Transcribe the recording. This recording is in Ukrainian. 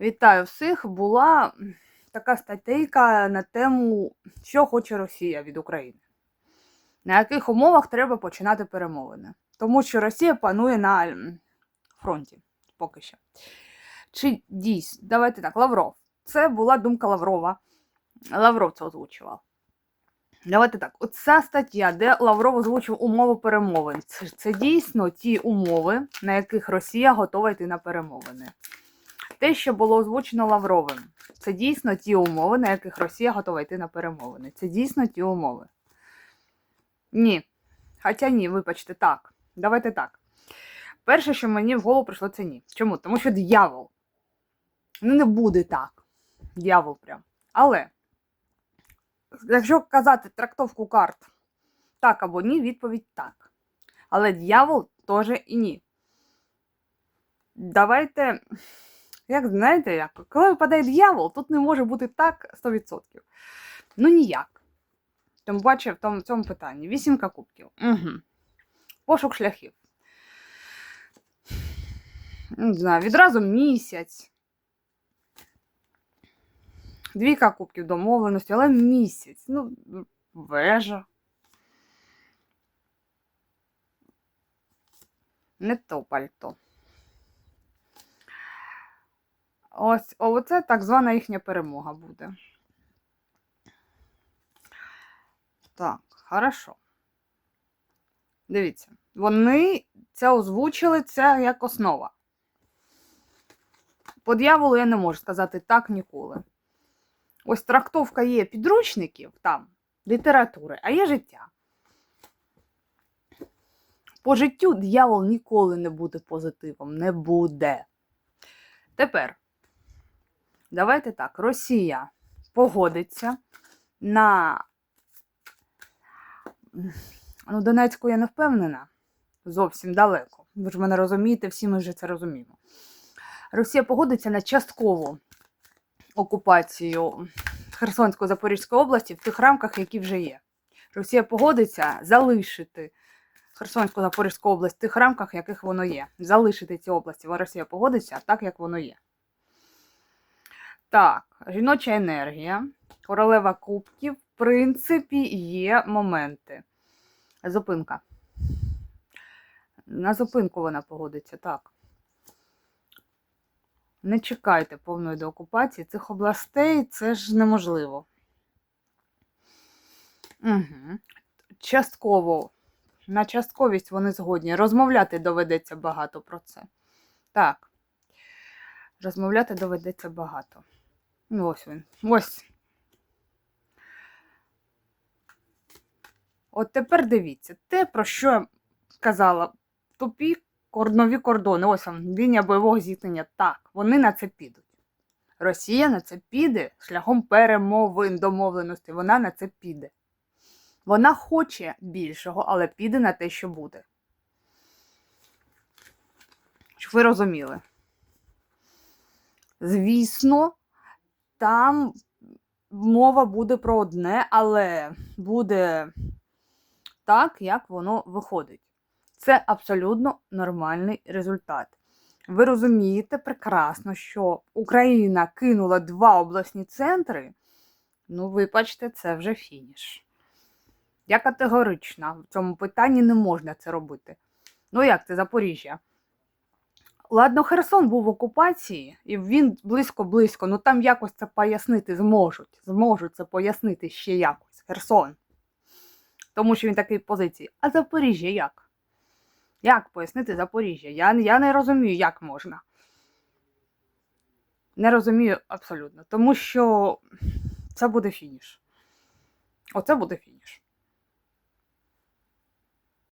Вітаю всіх! Була така статейка на тему, що хоче Росія від України. На яких умовах треба починати перемовини. Тому що Росія панує на фронті поки що. Чи дійсно, давайте так, Лавров. Це була думка Лаврова. Лавров це озвучував. Давайте так, оця стаття, де Лавров озвучив умови перемовин. Це, це дійсно ті умови, на яких Росія готова йти на перемовини. Те, що було озвучено Лавровим, це дійсно ті умови, на яких Росія готова йти на перемовини. Це дійсно ті умови. Ні. Хоча ні, вибачте, так. Давайте так. Перше, що мені в голову прийшло, це ні. Чому? Тому що дьявол. Ну, не буде так. Дьявол прям. Але, якщо казати трактовку карт так або ні, відповідь так. Але дьявол теж і ні. Давайте. Як знаєте, як? Коли випадає дьявол, тут не може бути так 100%. Ну ніяк. Тим паче в тому, в цьому питанні. Вісімка кубків. Угу. Пошук шляхів. Не знаю, відразу місяць. Двійка кубків домовленості, але місяць. Ну, вежа. Не то пальто. Ось оце так звана їхня перемога буде. Так, хорошо. Дивіться, вони це озвучили це як основа. По дьяволу я не можу сказати так ніколи. Ось трактовка є підручників там, літератури, а є життя. По життю дьявол ніколи не буде позитивом. Не буде. Тепер. Давайте так, Росія погодиться на ну, Донецьку я не впевнена. Зовсім далеко. Ви ж мене розумієте, всі ми вже це розуміємо. Росія погодиться на часткову окупацію Херсонської Запорізької області в тих рамках, які вже є. Росія погодиться залишити Херсонську Запорізьку область в тих рамках, яких воно є. Залишити ці області. Росія погодиться так, як воно є. Так, жіноча енергія, королева кубків, в принципі, є моменти. Зупинка. На зупинку вона погодиться, так. Не чекайте повної деокупації цих областей, це ж неможливо. Угу. Частково, на частковість вони згодні. Розмовляти доведеться багато про це. Так. Розмовляти доведеться багато. Ну, ось він. Ось. От тепер дивіться, те, про що я казала, тупі корднові кордони, ось вам лінія бойового зіткнення. Так, вони на це підуть. Росія на це піде шляхом перемовин домовленості. Вона на це піде. Вона хоче більшого, але піде на те, що буде. Щоб ви розуміли. Звісно, там мова буде про одне, але буде так, як воно виходить. Це абсолютно нормальний результат. Ви розумієте прекрасно, що Україна кинула два обласні центри. Ну, вибачте, це вже фініш. Я категорична в цьому питанні не можна це робити. Ну, як це Запоріжжя? Ладно, Херсон був в окупації, і він близько-близько, ну там якось це пояснити зможуть. Зможуть це пояснити ще якось. Херсон. Тому що він такий в позиції. А Запоріжжя як? Як пояснити Запоріжжя? Я, я не розумію, як можна. Не розумію абсолютно. Тому що це буде фініш. Оце буде фініш.